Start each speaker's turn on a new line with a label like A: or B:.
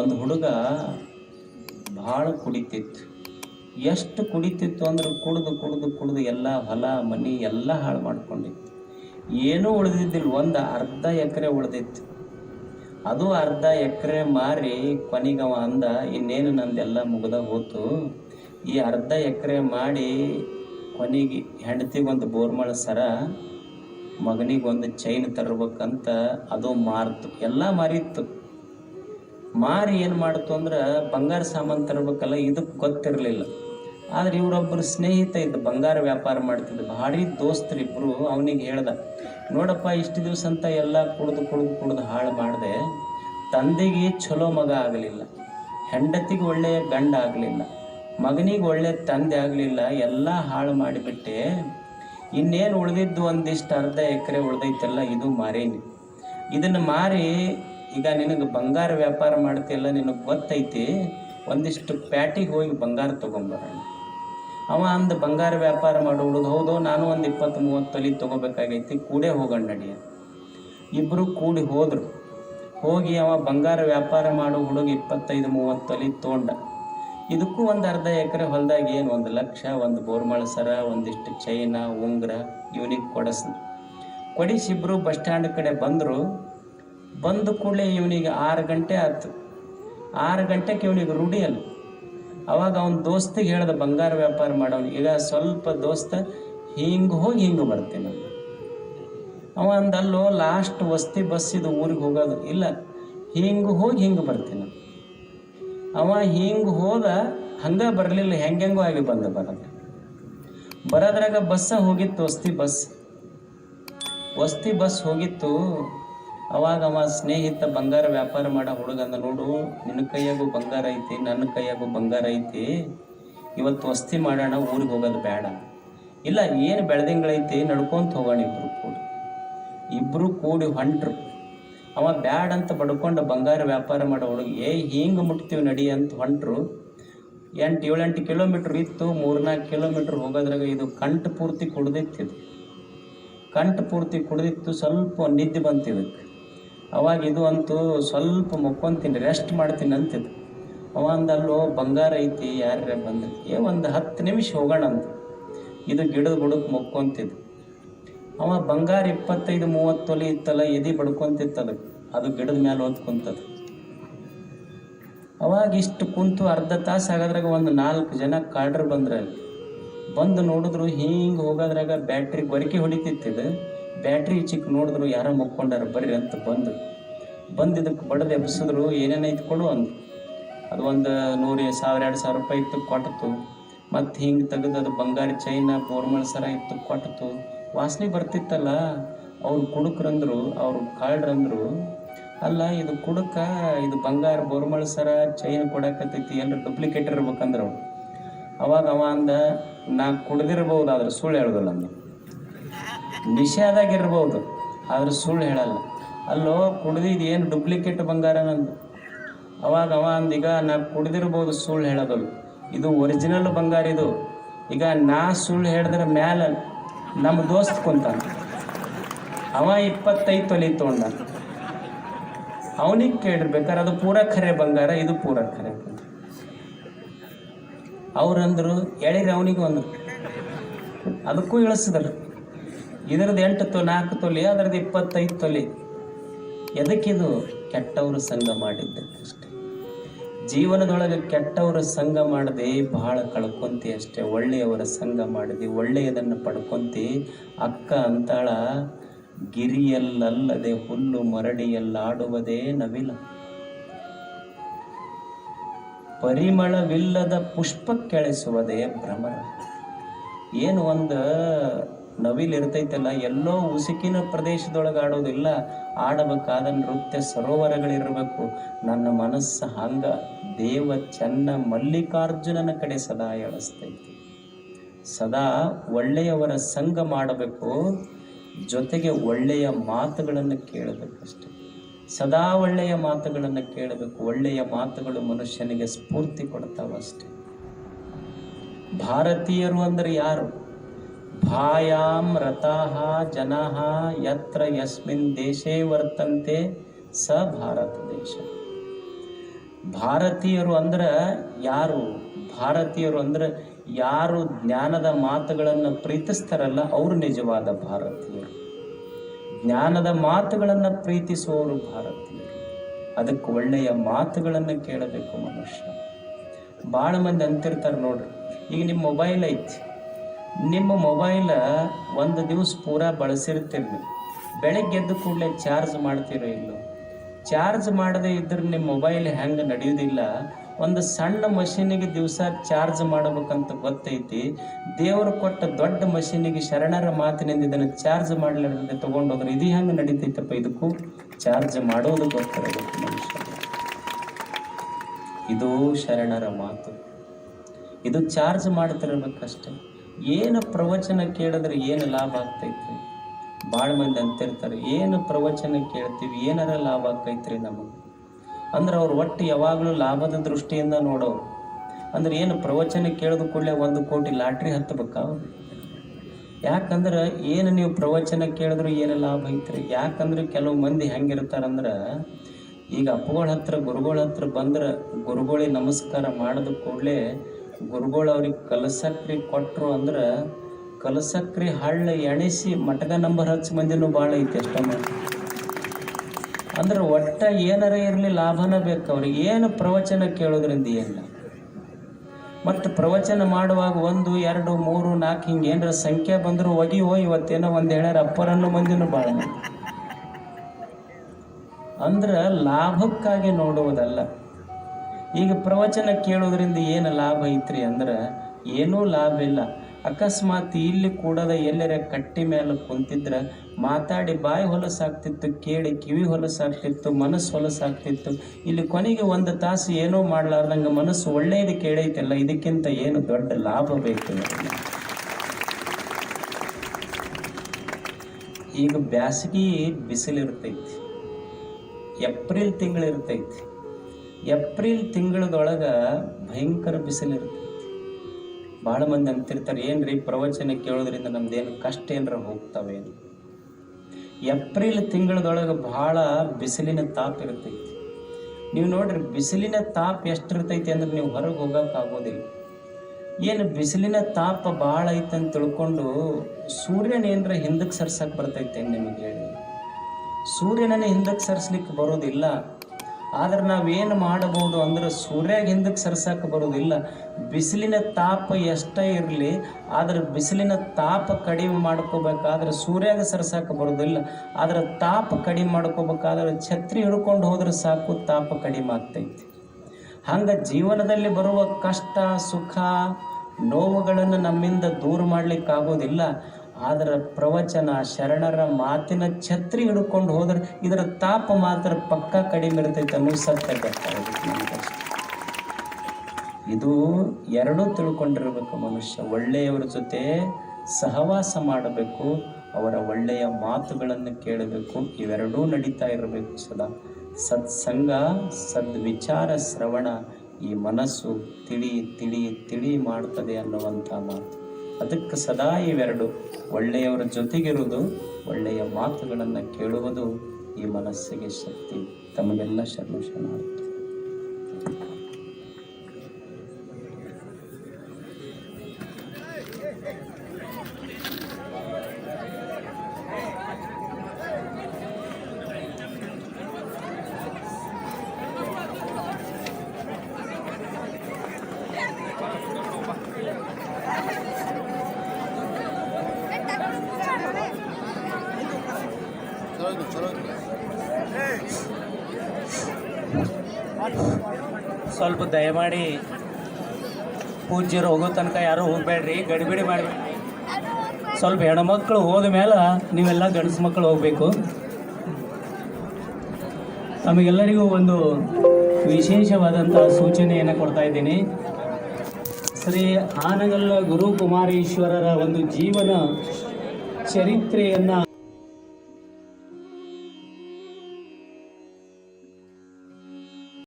A: ಒಂದು ಹುಡುಗ ಭಾಳ ಕುಡಿತಿತ್ತು. ಎಷ್ಟು ಕುಡಿತಿತ್ತು ಅಂದ್ರೆ ಕುಡಿದು ಕುಡಿದು ಕುಡಿದು ಎಲ್ಲ ಹೊಲ, ಮನಿ ಎಲ್ಲ ಹಾಳು ಮಾಡ್ಕೊಂಡಿತ್ತು. ಏನೂ ಉಳಿದಿದ್ದಿಲ್ಲ, ಒಂದು ಅರ್ಧ ಎಕರೆ ಉಳಿದಿತ್ತು. ಅದು ಅರ್ಧ ಎಕರೆ ಮಾರಿ ಕೊನೆಗವ ಅಂದ, ಇನ್ನೇನು ನಂದೆಲ್ಲ ಮುಗ್ದ ಹೋತು. ಈ ಅರ್ಧ ಎಕರೆ ಮಾಡಿ ಕೊನೆಗೆ ಹೆಂಡತಿಗೊಂದು ಬೋರ್ಮಳ ಸರ ಮಗನಿಗೊಂದು ಚೈನ್ ತರ್ಬೇಕಂತ ಅದು ಮಾರ್ತು. ಎಲ್ಲ ಮಾರಿತ್ತು. ಮಾರಿ ಏನು ಮಾಡ್ತು ಅಂದ್ರೆ ಬಂಗಾರ ಸಾಮಾನು ತರಬೇಕಲ್ಲ ಇದಕ್ಕೆ ಗೊತ್ತಿರಲಿಲ್ಲ. ಆದ್ರೆ ಇವರೊಬ್ಬರು ಸ್ನೇಹಿತ ಇದ್ದ ಬಂಗಾರ ವ್ಯಾಪಾರ ಮಾಡ್ತಿದ್ದ ಭಾರಿ ಇಬ್ಬರು ಅವನಿಗೆ ಹೇಳ್ದ, ನೋಡಪ್ಪ, ಇಷ್ಟು ದಿವಸ ಅಂತ ಎಲ್ಲ ಕುಡ್ದು ಕುಡ್ದು ಕುಡಿದು ಹಾಳು ಮಾಡಿದೆ, ತಂದೆಗೆ ಚಲೋ ಮಗ ಆಗಲಿಲ್ಲ, ಹೆಂಡತಿಗೆ ಒಳ್ಳೆಯ ಗಂಡ ಆಗಲಿಲ್ಲ, ಮಗನಿಗೆ ಒಳ್ಳೆಯ ತಂದೆ ಆಗಲಿಲ್ಲ, ಎಲ್ಲ ಹಾಳು ಮಾಡಿಬಿಟ್ಟೆ, ಇನ್ನೇನು ಉಳಿದಿದ್ದು ಒಂದಿಷ್ಟು ಅರ್ಧ ಎಕರೆ ಉಳ್ದೈತಲ್ಲ, ಇದು ಮಾರೇನಿ. ಇದನ್ನು ಮಾರಿ ಈಗ ನಿನಗೆ ಬಂಗಾರ ವ್ಯಾಪಾರ ಮಾಡ್ತಿಲ್ಲ ನಿನಗೆ ಗೊತ್ತೈತಿ, ಒಂದಿಷ್ಟು ಪ್ಯಾಟಿಗೆ ಹೋಗಿ ಬಂಗಾರ ತೊಗೊಂಬರೋಣ. ಅವ ಅಂದ ಬಂಗಾರ ವ್ಯಾಪಾರ ಮಾಡೋ ಹುಡುಗ, ಹೌದು, ನಾನು ಒಂದು ಇಪ್ಪತ್ತು ಮೂವತ್ತು ತೊಲಿ ತೊಗೋಬೇಕಾಗೈತಿ, ಕೂಡೇ ಹೋಗೋಣ ನಡೆಯ ಇಬ್ಬರು ಕೂಡಿ ಹೋದರು. ಹೋಗಿ ಅವ ಬಂಗಾರ ವ್ಯಾಪಾರ ಮಾಡೋ ಹುಡುಗ ಇಪ್ಪತ್ತೈದು ಮೂವತ್ತು ತೊಲಿ ತೊಗೊಂಡ. ಇದಕ್ಕೂ ಒಂದು ಅರ್ಧ ಎಕರೆ ಹೊಲದಾಗ ಏನು ಒಂದು ಲಕ್ಷ, ಒಂದು ಬೋರ್ಮಳ ಸರ, ಒಂದಿಷ್ಟು ಚೈನ, ಉಂಗ್ರ, ಇವನಿಗೆ ಕೊಡಿಸ್ದು ಕೊಡಿಸಿ ಇಬ್ಬರು ಬಸ್ ಸ್ಟ್ಯಾಂಡ್ ಕಡೆ ಬಂದರು. ಬಂದ ಕೂಡಲೇ ಇವನಿಗೆ ಆರು ಗಂಟೆ ಆಯ್ತು. ಆರು ಗಂಟೆಗೆ ಇವನಿಗೆ ರೂಢಿ ಅಲ್ಲ. ಅವಾಗ ಅವನ ದೋಸ್ತಿಗೆ ಹೇಳ್ದ, ಬಂಗಾರ ವ್ಯಾಪಾರ ಮಾಡೋನು ಈಗ ಸ್ವಲ್ಪ ದೋಸ್ತ ಹಿಂಗೆ ಹೋಗಿ ಹಿಂಗೆ ಬರ್ತೀನಿ. ಅವ ಅಂದಲ್ಲೋ ಲಾಸ್ಟ್ ವಸ್ತಿ ಬಸ್ ಇದು ಊರಿಗೆ ಹೋಗೋದು. ಇಲ್ಲ, ಹಿಂಗೆ ಹೋಗಿ ಹಿಂಗೆ ಬರ್ತೀನಿ. ಅವ ಹಿಂಗೆ ಹೋದ, ಹಂಗೆ ಬರಲಿಲ್ಲ, ಹೆಂಗೆಂಗೋ ಆಗಿ ಬಂದ ಬರೋದು. ಬರೋದ್ರಾಗ ಬಸ್ಸ ಹೋಗಿತ್ತು, ವಸ್ತಿ ಬಸ್ ವಸ್ತಿ ಬಸ್ ಹೋಗಿತ್ತು ಅವಾಗ ಅವ ಸ್ನೇಹಿತ ಬಂಗಾರ ವ್ಯಾಪಾರ ಮಾಡೋ ಹುಡುಗಂದ ನೋಡು, ನಿನ್ನ ಕೈಯಾಗೂ ಬಂಗಾರ ಐತಿ, ನನ್ನ ಕೈಯಾಗೂ ಬಂಗಾರ ಐತಿ. ಇವತ್ತು ವಸ್ತಿ ಮಾಡೋಣ, ಊರಿಗೆ ಹೋಗೋದು ಬೇಡ. ಇಲ್ಲ, ಏನು ಬೆಳೆದಿಂಗಳೈತಿ, ನಡ್ಕೊಂತ ಹೋಗೋಣ ಇಬ್ರು ಕೂಡಿ. ಇಬ್ಬರು ಕೂಡಿ ಹೊಂಟ್ರು. ಅವ ಬ್ಯಾಡ್ ಅಂತ ಬಡ್ಕೊಂಡು ಬಂಗಾರ ವ್ಯಾಪಾರ ಮಾಡೋ ಹುಡುಗ, ಏ, ಹಿಂಗೆ ಮುಟ್ತೀವಿ ನಡಿ ಅಂತ ಹೊಂಟ್ರು. ಎಂಟು, ಏಳೆಂಟು ಕಿಲೋಮೀಟ್ರ್ ಇತ್ತು, ಮೂರ್ನಾಲ್ಕು ಕಿಲೋಮೀಟ್ರ್ ಹೋಗೋದ್ರಾಗ ಇದು ಕಂಠ ಪೂರ್ತಿ ಕುಡ್ದಿತ್ತಿದು ಕಂಠ ಪೂರ್ತಿ ಕುಡ್ದಿತ್ತು, ಸ್ವಲ್ಪ ನಿದ್ದೆ ಬಂತು ಇದಕ್ಕೆ. ಅವಾಗ ಇದು ಅಂತೂ ಸ್ವಲ್ಪ ಮುಕ್ಕೊಂತೀನಿ ರೆಸ್ಟ್ ಮಾಡ್ತೀನಿ ಅಂತಿದ್ದು ಅವ ಅಂದಲ್ಲೋ ಬಂಗಾರ ಐತಿ, ಯಾರ್ಯಾರ ಬಂದ ಏ ಒಂದು ಹತ್ತು ನಿಮಿಷ ಹೋಗೋಣ ಅಂತ ಇದು ಗಿಡದ ಬುಡಕ್ಕೆ ಮುಕ್ಕೊಂತಿದ್ದು ಅವ ಬಂಗಾರ ಇಪ್ಪತ್ತೈದು ಮೂವತ್ತು ತೊಲೆ ಇತ್ತಲ್ಲ, ಎದಿ ಬಡ್ಕೊಂತಿತ್ತು ಅದಕ್ಕೆ ಅದು ಗಿಡದ ಮೇಲೆ ಕುಂತದು. ಅವಾಗ ಇಷ್ಟು ಕುಂತು ಅರ್ಧ ತಾಸು ಆಗೋದ್ರಾಗ ಒಂದು ನಾಲ್ಕು ಜನ ಕಾಡ್ರು ಬಂದ್ರೆ ಅಲ್ಲಿ. ಬಂದು ನೋಡಿದ್ರು ಹಿಂಗೆ ಹೋಗೋದ್ರಾಗ ಬ್ಯಾಟ್ರಿ ಗೊರಕೆ ಹೊಡಿತಿತ್ತಿದ್ದು ಬ್ಯಾಟ್ರಿ ಚಿಕ್ಕ ನೋಡಿದ್ರು ಯಾರೋ ಮುಕ್ಕೊಂಡಾರ, ಬರ್ರಿ ಅಂತ ಬಂದು. ಬಂದಿದ್ದಕ್ಕೆ ಬಡದು ಎಬ್ಸಿದ್ರು ಏನೇನೈತೆ ಕೊಡು ಅಂದ್ರು ಅದು ಒಂದು ನೂರು ಸಾವಿರ, ಎರಡು ಸಾವಿರ ರೂಪಾಯಿ ಇತ್ತು ಕೊಟ್ಟಿತು. ಮತ್ತು ಹಿಂಗೆ ತೆಗೆದು ಅದು ಬಂಗಾರ ಚೈನ ಬೋರ್ಮಳ ಸರ ಇತ್ತು ಕೊಟ್ಟಿತು. ವಾಸನೆ ಬರ್ತಿತ್ತಲ್ಲ, ಅವ್ರು ಕುಡುಕ್ರಂದ್ರು, ಅವ್ರು ಕಾಳ್ರಂದ್ರು. ಅಲ್ಲ, ಇದು ಕುಡುಕ, ಇದು ಬಂಗಾರ ಬೋರ್ಮಳ ಸರ ಚೈನ್ ಕೊಡಕತ್ತೈತಿ ಎಲ್ಲ ಡೂಪ್ಲಿಕೇಟ್ ಇರ್ಬೇಕಂದ್ರೆ ಅವ್ರು. ಅವಾಗ ಅವ ಅಂದ, ನಾ ಕುಡ್ದಿರ್ಬೋದು ಆದ್ರೆ ಸುಳ್ಳು ಹೇಳೋದಿಲ್ಲ ಅಂದ. ನಿಷೇಧಾಗಿರ್ಬೋದು, ಆದ್ರೆ ಸುಳ್ಳು ಹೇಳಲ್ಲ. ಅಲ್ಲೋ ಕುಡ್ದಿದ್ದು ಏನು ಡುಪ್ಲಿಕೇಟ್ ಬಂಗಾರ ನಂದು? ಅವಾಗ ಅವ ಅಂದೀಗ ನಾ ಕುಡಿದಿರ್ಬೋದು ಸುಳ್ಳು ಹೇಳೋದಲ್ಲ ಇದು ಒರಿಜಿನಲ್ ಬಂಗಾರ ಇದು. ಈಗ ನಾ ಸುಳ್ಳು ಹೇಳಿದ್ರೆ ಮ್ಯಾಲ ನಮ್ಮ ದೋಸ್ತ್ ಕುಂತ ಅವ ಇಪ್ಪತ್ತೈದು ತೊಲಿ ತೊಗೊಂಡ. ಅವನಿಗೆ ಕೇಳಿರ್ಬೇಕಾರೆ ಅದು ಪೂರ ಖರೆ ಬಂಗಾರ, ಇದು ಪೂರ ಖರೆ ಅವ್ರು ಅವ್ರಂದ್ರು ಎಳಿರಿ, ಅವನಿಗೆ ಒಂದು ಅದಕ್ಕೂ ಇಳಿಸಿದ್ರು. ಇದ್ರದ್ದು ಎಂಟು ತೊ ನಾಲ್ಕು ತೊಲೆ, ಅದರದ್ದು ಇಪ್ಪತ್ತೈದು ತೊಲೆ. ಎದಕ್ಕಿದು ಕೆಟ್ಟವರು ಸಂಘ ಅಷ್ಟೇ ಜೀವನದೊಳಗೆ ಕೆಟ್ಟವರ ಸಂಘ ಮಾಡದೆ ಬಹಳ ಕಳ್ಕೊಂತಿ ಅಷ್ಟೇ. ಒಳ್ಳೆಯವರ ಸಂಘ ಮಾಡಿದೆ, ಒಳ್ಳೆಯದನ್ನು ಪಡ್ಕೊಂತಿ. ಅಕ್ಕ ಅಂತಾಳ, ಗಿರಿಯಲ್ಲಲ್ಲದೆ ಹುಲ್ಲು ಮರಡಿಯಲ್ಲಾಡುವುದೇ ನವಿಲ. ಪರಿಮಳವಿಲ್ಲದ ಪುಷ್ಪ ಕೆಳಿಸುವುದೇ ಭ್ರಮರ. ಏನು ಒಂದು ನವಿಲ್ ಇರ್ತೈತಲ್ಲ, ಎಲ್ಲೋ ಉಸುಕಿನ ಪ್ರದೇಶದೊಳಗೆ ಆಡೋದಿಲ್ಲ. ಆಡಬೇಕಾದ ನೃತ್ಯ ಸರೋವರಗಳಿರಬೇಕು. ನನ್ನ ಮನಸ್ಸು ಹಂಗ, ದೇವ ಚೆನ್ನ ಮಲ್ಲಿಕಾರ್ಜುನನ ಕಡೆ ಸದಾ ಎಳಿಸ್ತೈತಿ. ಸದಾ ಒಳ್ಳೆಯವರ ಸಂಘ ಮಾಡಬೇಕು, ಜೊತೆಗೆ ಒಳ್ಳೆಯ ಮಾತುಗಳನ್ನು ಕೇಳಬೇಕಷ್ಟೆ ಸದಾ ಒಳ್ಳೆಯ ಮಾತುಗಳನ್ನು ಕೇಳಬೇಕು, ಒಳ್ಳೆಯ ಮಾತುಗಳು ಮನುಷ್ಯನಿಗೆ ಸ್ಫೂರ್ತಿ ಕೊಡ್ತಾವಷ್ಟೆ. ಭಾರತೀಯರು ಅಂದರೆ ಯಾರು? ಭಾಯಾಂ ರಥಾಃ ಜನಃ ಯತ್ರ ಯಸ್ಮಿನ್ ದೇಶೇ ವರ್ತಂತೆ ಸ ಭಾರತ ದೇಶ ಭಾರತೀಯರು ಅಂದ್ರೆ ಯಾರು? ಭಾರತೀಯರು ಅಂದ್ರೆ ಯಾರು ಜ್ಞಾನದ ಮಾತುಗಳನ್ನು ಪ್ರೀತಿಸ್ತಾರಲ್ಲ, ಅವರು ನಿಜವಾದ ಭಾರತೀಯರು. ಜ್ಞಾನದ ಮಾತುಗಳನ್ನು ಪ್ರೀತಿಸುವವರು ಭಾರತೀಯರು. ಅದಕ್ಕೆ ಒಳ್ಳೆಯ ಮಾತುಗಳನ್ನು ಕೇಳಬೇಕು ಮನುಷ್ಯ. ಭಾಳ ಮಂದಿ ಅಂತಿರ್ತಾರೆ ನೋಡ್ರಿ, ಈಗ ನಿಮ್ಮ ಮೊಬೈಲ್ ಐತಿ. ನಿಮ್ಮ ಮೊಬೈಲ ಒಂದು ದಿವಸ ಪೂರಾ ಬಳಸಿರ್ತೀರಿ. ಬೆಳಗ್ಗೆ ಎದ್ದ ಕೂಡಲೇ ಚಾರ್ಜ್ ಮಾಡ್ತೀರೋ ಇಲ್ಲೋ? ಚಾರ್ಜ್ ಮಾಡದೇ ಇದ್ರೆ ನಿಮ್ಮ ಮೊಬೈಲ್ ಹೆಂಗೆ ನಡೆಯೋದಿಲ್ಲ? ಒಂದು ಸಣ್ಣ ಮಷೀನಿಗೆ ದಿವಸ ಚಾರ್ಜ್ ಮಾಡಬೇಕಂತ ಗೊತ್ತೈತಿ. ದೇವರು ಕೊಟ್ಟ ದೊಡ್ಡ ಮಷೀನಿಗೆ ಶರಣರ ಮಾತಿನಿಂದ ಇದನ್ನು ಚಾರ್ಜ್ ಮಾಡಲಾರ್ದೆ ತೊಗೊಂಡೋದ್ರೆ ಇದು ಹೆಂಗೆ ನಡೀತೈತಪ್ಪ ಇದಕ್ಕೂ? ಚಾರ್ಜ್ ಮಾಡೋದು ಗೊತ್ತಿರಬೇಕು ಮನುಷ್ಯ. ಇದು ಶರಣರ ಮಾತು. ಇದು ಚಾರ್ಜ್ ಮಾಡ್ತಿರ್ಬೇಕಷ್ಟೆ. ಏನು ಪ್ರವಚನ ಕೇಳಿದ್ರೆ ಏನು ಲಾಭ ಆಗ್ತೈತ್ರಿ? ಭಾಳ ಮಂದಿ ಅಂತಿರ್ತಾರೆ, ಏನು ಪ್ರವಚನ ಕೇಳ್ತೀವಿ, ಏನಾರ ಲಾಭ ಆಕೈತ್ರಿ ನಮಗೆ? ಅಂದ್ರೆ ಅವ್ರು ಒಟ್ಟು ಯಾವಾಗಲೂ ಲಾಭದ ದೃಷ್ಟಿಯಿಂದ ನೋಡೋರು. ಅಂದ್ರೆ ಏನು ಪ್ರವಚನ ಕೇಳಿದ ಕೂಡಲೇ ಒಂದು ಕೋಟಿ ಲಾಟ್ರಿ ಹತ್ತಬೇಕಾ ಯಾಕಂದ್ರೆ ಏನು ನೀವು ಪ್ರವಚನ ಕೇಳಿದ್ರು ಏನು ಲಾಭ ಐತ್ರಿ? ಯಾಕಂದ್ರೆ ಕೆಲವು ಮಂದಿ ಹೆಂಗಿರ್ತಾರಂದ್ರೆ ಈಗ ಅಪ್ಪಗಳ ಹತ್ರ, ಗುರುಗಳ ಹತ್ರ ಬಂದ್ರೆ ಗುರುಗಳಿಗೆ ನಮಸ್ಕಾರ ಮಾಡಿದ ಕೂಡಲೇ ಗುರುಗಳು ಅವ್ರಿಗೆ ಕಲಸಕ್ರಿ ಕೊಟ್ಟರು ಅಂದ್ರೆ ಕಲಸಕ್ರಿ ಹಳ್ಳ ಎಣಿಸಿ ಮಟಗ ನಂಬರ್ ಹಚ್ಚಿ ಮಂದಿನೂ ಭಾಳ ಐತಿ ಅಷ್ಟಮ್ಮ ಅಂದ್ರೆ ಒಟ್ಟ ಏನಾರ ಇರಲಿ ಲಾಭನ ಬೇಕು ಅವ್ರಿಗೆ. ಏನು ಪ್ರವಚನ ಕೇಳೋದ್ರಿಂದ ಏನಿಲ್ಲ. ಮತ್ತು ಪ್ರವಚನ ಮಾಡುವಾಗ ಒಂದು, ಎರಡು, ಮೂರು, ನಾಲ್ಕು ಹಿಂಗೆ ಏನಾರ ಸಂಖ್ಯೆ ಬಂದರೂ ಒಗಿಯೋ ಇವತ್ತೇನೋ ಒಂದು ಹೇಳ್ಯಾರ ಅಪ್ಪರನ್ನು ಮಂದಿನೂ ಭಾಳ ಅಂದ್ರೆ ಲಾಭಕ್ಕಾಗಿ ನೋಡುವುದಲ್ಲ. ಈಗ ಪ್ರವಚನ ಕೇಳೋದ್ರಿಂದ ಏನು ಲಾಭ ಐತ್ರಿ ಅಂದ್ರೆ ಏನೂ ಲಾಭ ಇಲ್ಲ. ಅಕಸ್ಮಾತ್ ಇಲ್ಲಿ ಕೂಡದ ಎಲ್ಲರ ಕಟ್ಟಿ ಮೇಲೆ ಕುಂತಿದ್ರೆ, ಮಾತಾಡಿ ಬಾಯಿ ಹೊಲಸಾಗ್ತಿತ್ತು ಕೇಳಿ ಕಿವಿ ಹೊಲಸಾಗ್ತಿತ್ತು ಮನಸ್ಸು ಹೊಲಸಾಗ್ತಿತ್ತು ಇಲ್ಲಿ ಕೊನೆಗೆ ಒಂದು ತಾಸು ಏನೂ ಮಾಡಲಾರ್ದಂಗೆ ಮನಸ್ಸು ಒಳ್ಳೆಯದು ಕೇಳೈತಲ್ಲ, ಇದಕ್ಕಿಂತ ಏನು ದೊಡ್ಡ ಲಾಭ ಬೇಕು? ಈಗ ಬ್ಯಾಸಗಿ ಬಿಸಿಲಿರ್ತೈತಿ. ಏಪ್ರಿಲ್ ತಿಂಗಳಿರ್ತೈತಿ. ಏಪ್ರಿಲ್ ತಿಂಗಳದೊಳಗೆ ಭಯಂಕರ ಬಿಸಿಲಿರುತ್ತೆ ಭಾಳ ಮಂದಿ ಅಂತಿರ್ತಾರೆ, ಏನ್ರಿ ಪ್ರವಚನ ಕೇಳೋದ್ರಿಂದ ನಮ್ದೇನು ಕಷ್ಟ ಏನಾರ ಹೋಗ್ತಾವೇನು ಏಪ್ರಿಲ್ ತಿಂಗಳದೊಳಗೆ ಭಾಳ ಬಿಸಿಲಿನ ತಾಪ ಇರ್ತೈತಿ. ನೀವು ನೋಡ್ರಿ, ಬಿಸಿಲಿನ ತಾಪ ಎಷ್ಟಿರ್ತೈತಿ ಅಂದ್ರೆ ನೀವು ಹೊರಗೆ ಹೋಗೋಕ್ಕಾಗೋದಿಲ್ಲ ಏನು ಬಿಸಿಲಿನ ತಾಪ ಭಾಳ ಐತೆ ಅಂತ ತಿಳ್ಕೊಂಡು ಸೂರ್ಯನ ಏನರ ಹಿಂದಕ್ಕೆ ಸರ್ಸಕ್ಕೆ ಬರ್ತೈತೆ ನಿಮಗೆ ಹೇಳಿ. ಸೂರ್ಯನೇ ಹಿಂದಕ್ಕೆ ಸರ್ಸ್ಲಿಕ್ಕೆ ಬರೋದಿಲ್ಲ. ಆದ್ರೆ ನಾವೇನು ಮಾಡಬಹುದು ಅಂದ್ರೆ ಸೂರ್ಯಾಗ ಹಿಂದಕ್ಕೆ ಸರ್ಸಕ್ಕೆ ಬರೋದಿಲ್ಲ ಬಿಸಿಲಿನ ತಾಪ ಎಷ್ಟೇ ಇರಲಿ, ಆದ್ರೆ ಬಿಸಿಲಿನ ತಾಪ ಕಡಿಮೆ ಮಾಡ್ಕೋಬೇಕಾದ್ರೆ ಸೂರ್ಯಾಗ ಸರ್ಸಕ್ಕೆ ಬರೋದಿಲ್ಲ ಆದ್ರೆ ತಾಪ ಕಡಿಮೆ ಮಾಡ್ಕೋಬೇಕಾದ್ರೆ ಛತ್ರಿ ಹಿಡ್ಕೊಂಡು ಹೋದ್ರೆ ಸಾಕು, ತಾಪ ಕಡಿಮೆ ಆಗ್ತೈತಿ. ಹಂಗೆ ಜೀವನದಲ್ಲಿ ಬರುವ ಕಷ್ಟ, ಸುಖ, ನೋವುಗಳನ್ನು ನಮ್ಮಿಂದ ದೂರ ಮಾಡ್ಲಿಕ್ಕಾಗೋದಿಲ್ಲ. ಆದ್ರೆ ಪ್ರವಚನ, ಶರಣರ ಮಾತಿನ ಛತ್ರಿ ಹಿಡ್ಕೊಂಡು ಹೋದ್ರೆ ಇದರ ತಾಪ ಮಾತ್ರ ಪಕ್ಕ ಕಡಿಮೆ ಇರ್ತೈತೆ ಅನ್ನೋ ಸತ್ಯ ಇದು ಎರಡೂ ತಿಳ್ಕೊಂಡಿರ್ಬೇಕು ಮನುಷ್ಯ. ಒಳ್ಳೆಯವರ ಜೊತೆ ಸಹವಾಸ ಮಾಡಬೇಕು, ಅವರ ಒಳ್ಳೆಯ ಮಾತುಗಳನ್ನು ಕೇಳಬೇಕು, ಇವೆರಡೂ ನಡೀತಾ ಇರಬೇಕು ಸದಾ. ಸತ್ಸಂಗ, ಸದ್ವಿಚಾರ, ಶ್ರವಣ ಈ ಮನಸ್ಸು ತಿಳಿ ತಿಳಿ ತಿಳಿ ಮಾಡ್ತದೆ ಅನ್ನುವಂಥ ಮಾತು. ಅದಕ್ಕೆ ಸದಾ ಇವೆರಡು. ಒಳ್ಳೆಯವರ ಜೊತೆಗಿರುವುದು ಒಳ್ಳೆಯ ಮಾತುಗಳನ್ನು ಕೇಳುವುದು ಈ ಮನಸ್ಸಿಗೆ ಶಕ್ತಿ. ತಮಗೆಲ್ಲ ಶರಣ ಶರಣಾರ್ಥಿ. ಸ್ವಲ್ಪ ದಯಮಾಡಿ ಪೂಜ್ಯರು ಹೋಗೋ ತನಕ ಯಾರೂ ಹೋಗಬೇಡ್ರಿ, ಗಡಿಬಿಡಿ ಮಾಡಬೇಡಿ ಸ್ವಲ್ಪ ಹೆಣ್ಮಕ್ಳು ಹೋದ ಮೇಲೆ ನೀವೆಲ್ಲ ಗಂಡಸು ಮಕ್ಕಳು ಹೋಗಬೇಕು. ತಮಗೆಲ್ಲರಿಗೂ ಒಂದು ವಿಶೇಷವಾದಂಥ ಸೂಚನೆಯನ್ನು ಕೊಡ್ತಾ ಇದ್ದೀನಿ. ಶ್ರೀ ಆನಗಲ್ಲ ಗುರುಕುಮಾರೇಶ್ವರರ ಒಂದು ಜೀವನ ಚರಿತ್ರೆಯನ್ನು